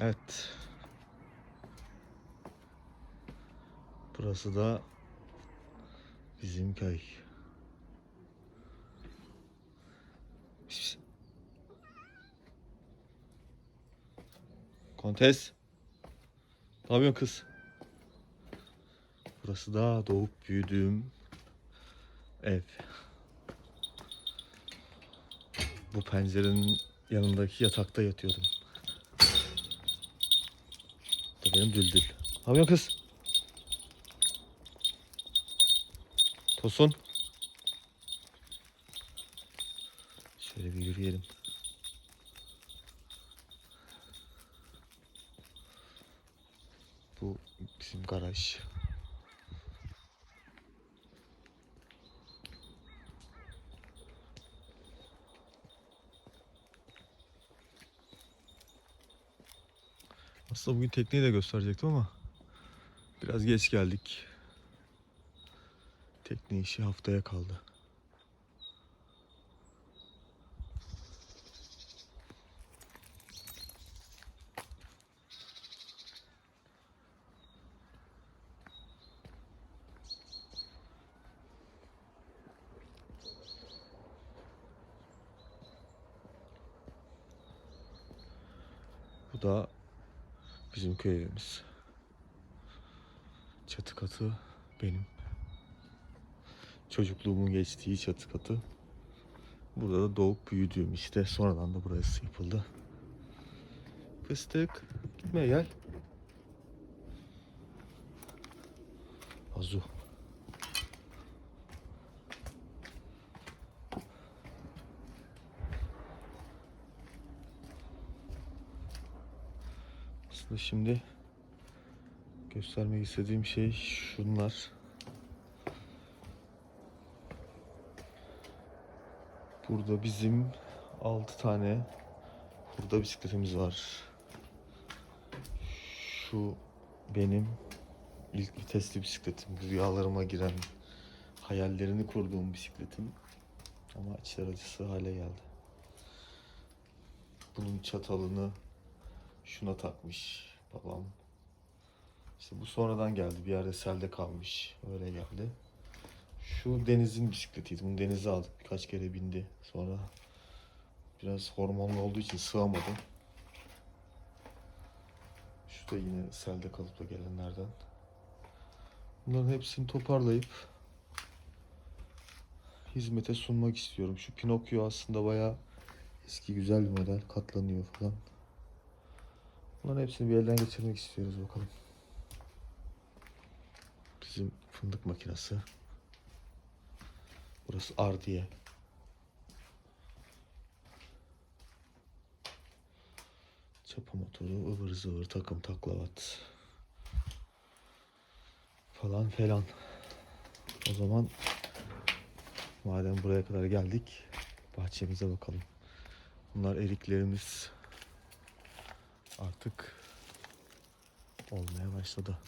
Evet. Burası da bizim köy. Kontes. Ne yapıyorsun kız? Burası da doğup büyüdüğüm ev. Bu pencerenin yanındaki yatakta yatıyordum. Bu benim düldül. Ne yapıyorsun kız? Tosun. Şöyle bir yürüyelim. Bu bizim garaj. Aslında bugün tekneyi de gösterecektim ama biraz geç geldik. Tekne işi haftaya kaldı. Bu da bizim köy evimiz. Çatı katı benim. Çocukluğumun geçtiği çatı katı. Burada da doğup büyüdüğüm işte. Sonradan da burası yapıldı. Fıstık. Gitme gel. Azu. Aslında şimdi göstermek istediğim şey şunlar. Burada bizim 6 tane hurda bisikletimiz var. Şu benim ilk vitesli bisikletim. Rüyalarıma giren, hayallerini kurduğum bisikletim. Ama içler acısı hale geldi. Bunun çatalını şuna takmış babam. İşte bu sonradan geldi. Bir yerde selde kalmış. Öyle geldi. Şu Deniz'in bisikletiydi. Bunu Deniz'e aldık. Birkaç kere bindi. Sonra biraz hormonlu olduğu için sığamadı. Şu da yine selde kalıp da gelenlerden. Bunların hepsini toparlayıp hizmete sunmak istiyorum. Şu Pinokyo aslında bayağı eski güzel bir model. Katlanıyor falan. Bunların hepsini bir elden geçirmek istiyoruz bakalım. Bizim fındık makinesi. Burası Ardiye. Çapa motoru, ıvır zıvır, takım taklavat. Falan falan. O zaman madem buraya kadar geldik bahçemize bakalım. Bunlar eriklerimiz artık olmaya başladı.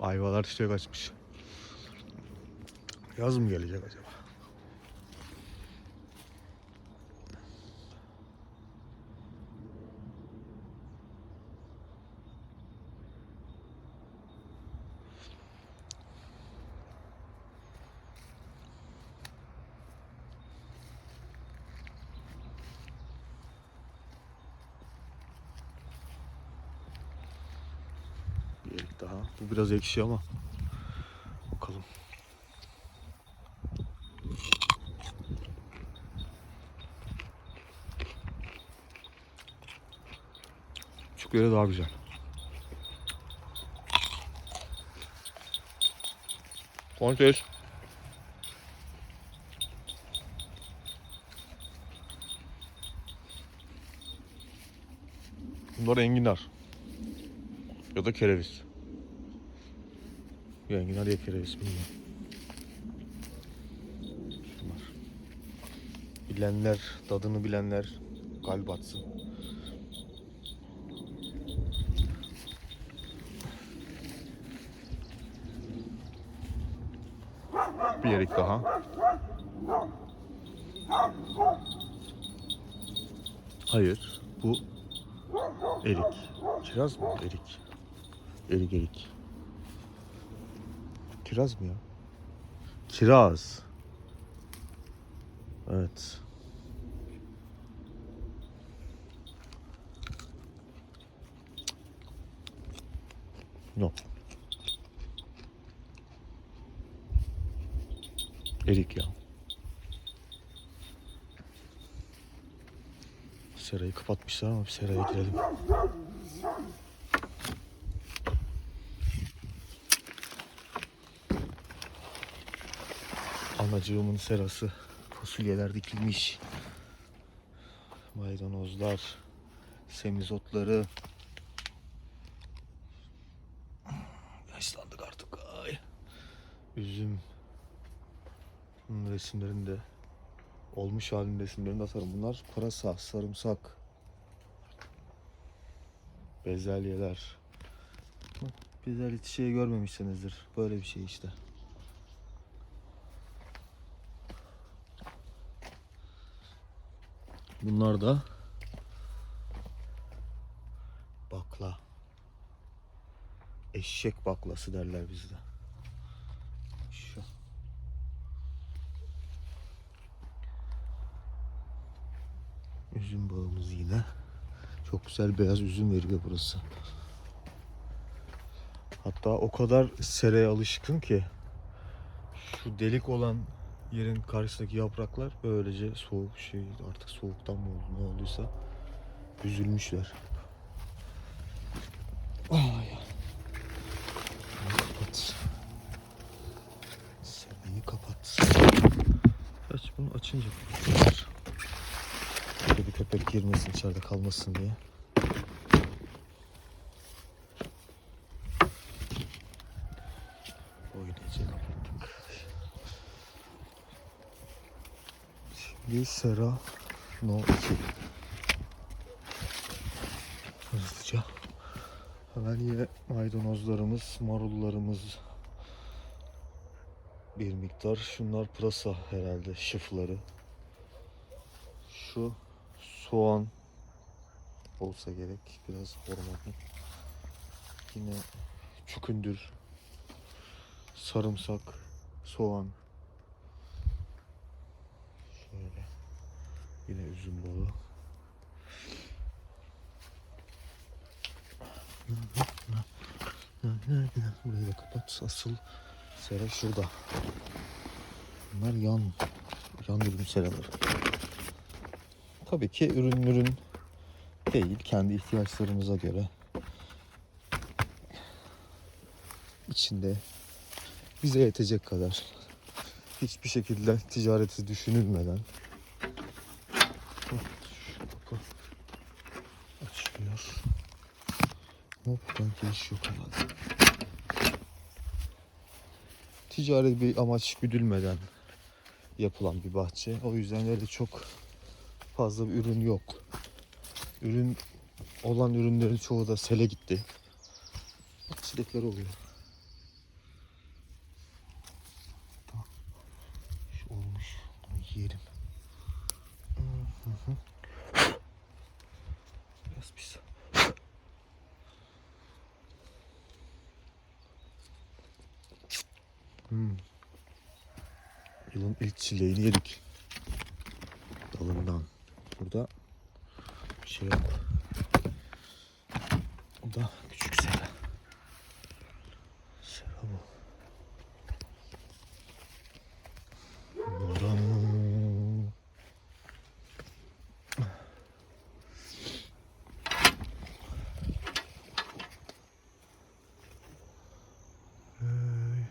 Ayvalar çiçek açmış. Yaz mı gelecek acaba? Daha. Bu biraz ekşi ama. Bakalım. Küçük göre daha güzel. Kontes. Bunlar enginar. Ya da kereviz. Ya enginar ya kereviz bilmiyorum. Bunlar. Bilenler, tadını bilenler kalp atsın. Bir erik daha. Hayır, bu erik. Kiraz mı? Erik. Erik erik. Kiraz mı ya? Kiraz. Evet. Yok. Erik ya. Serayı kapatmışlar ama bir seraya girelim. Anacığımın serası. Fasulyeler dikilmiş. Maydanozlar. Semizotları. Yaşlandık artık. Ay. Üzüm. Bunun resimlerini olmuş halin resimlerini atarım. Bunlar pırasa, sarımsak. Bezelyeler. Bizler hiç şey görmemişsinizdir. Böyle bir şey işte. Bunlar da bakla. Eşek baklası derler bizde. Üzüm bağımız yine. Çok güzel beyaz üzüm veriyor burası. Hatta o kadar sereye alışkın ki şu delik olan yerin karşısındaki yapraklar böylece soğuk şey artık soğuktan mı oldu ne olduysa üzülmüşler. Ay. Kapat. Serayı kapat. Aç bunu açınca Kedi köpek girmesin içeride kalmasın diye. Oynayacak kapattık. Şimdi sera no 2. Hızlıca. Hemen yine maydanozlarımız, marullarımız bir miktar. Şunlar pırasa herhalde şıfları. Şu soğan olsa gerek. Biraz hormonlu. Yine çukundür. Sarımsak, soğan. Şöyle. Yine üzüm bağı. Burayı da kapat. Asıl sera şurada. Bunlar yan yan ürün seraları. Tabii ki ürün ürün değil. Kendi ihtiyaçlarımıza göre içinde bize yetecek kadar hiçbir şekilde ticareti düşünülmeden açılıyor. Hop ben giriş yok herhalde. Ticari bir amaç güdülmeden yapılan bir bahçe. O yüzden öyle çok fazla bir ürün yok. Ürün olan ürünlerin çoğu da sele gitti. Bak oluyor. Şu olmuş. Bunu yiyelim. Biraz pis. Hmm. Yılın ilk çileğini yedik. Burada bir şey yok. Bu da küçük sera. Sera bu. Hey.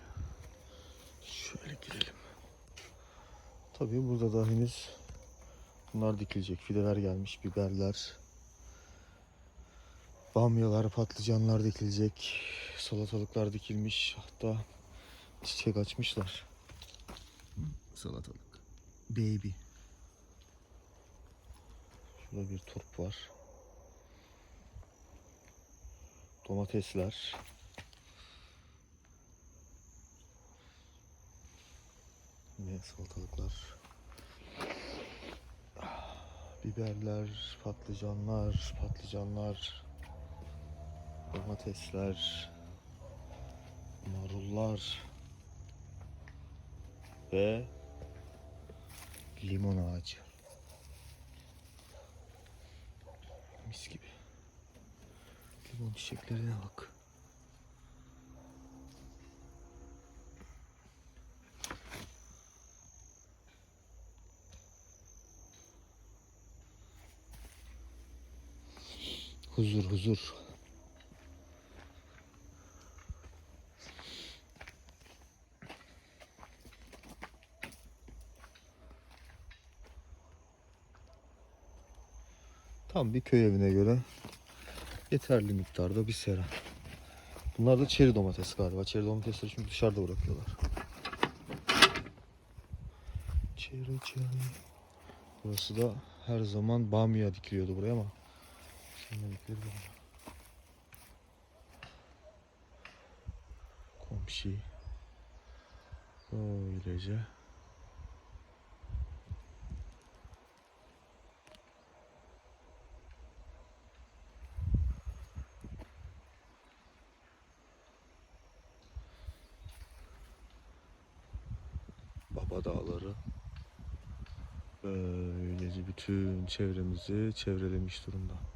Şöyle girelim. Tabii burada da henüz bunlar dikilecek. Fideler gelmiş, biberler. Bamyalar, patlıcanlar dikilecek. Salatalıklar dikilmiş. Hatta çiçek açmışlar. Salatalık. Baby. Şurada bir turp var. Domatesler. Yine salatalıklar. Biberler, patlıcanlar, patlıcanlar, domatesler, marullar ve limon ağacı. Mis gibi. Limon çiçeklerine bak. Huzur huzur. Tam bir köy evine göre yeterli miktarda bir sera. Bunlar da çeri domates galiba. Çeri domatesleri çünkü dışarıda bırakıyorlar. Çeri çeri. Burası da her zaman bamya dikiliyordu buraya ama dikildi bamya. Komşu. Öylece. Baba Dağları. Böylece bütün çevremizi çevrelemiş durumda.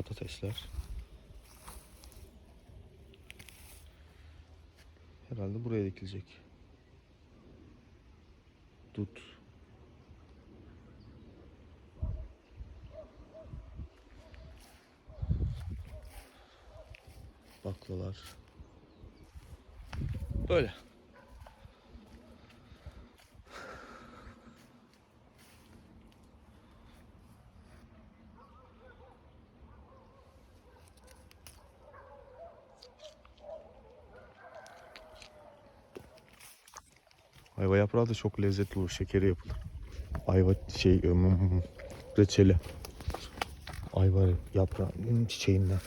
Patatesler. Herhalde buraya dikilecek. Dut. Baklalar. Böyle. Ayva yaprağı da çok lezzetli olur. Şekeri yapılır. Ayva şey ım, reçeli. Ayva yaprağı ım, çiçeğinden.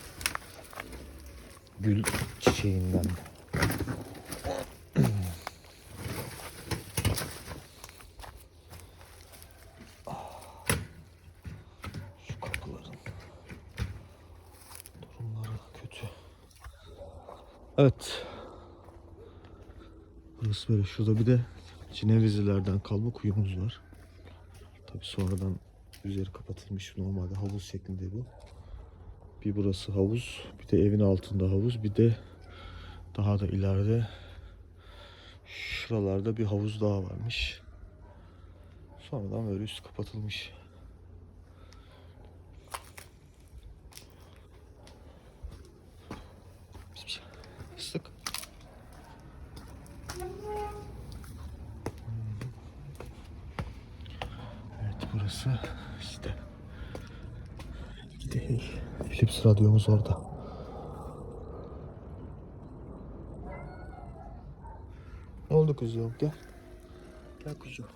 Gül çiçeğinden. Kötü. Evet. Burası böyle. Şurada bir de Cinevizlilerden kalma kuyumuz var. Tabi sonradan üzeri kapatılmış. Normalde havuz şeklinde bu. Bir burası havuz. Bir de evin altında havuz. Bir de daha da ileride şuralarda bir havuz daha varmış. Sonradan böyle üstü kapatılmış. Sık. Evet burası işte. Gidelim. Philips radyomuz orada. Ne oldu kuzum? Gel. Gel kuzum.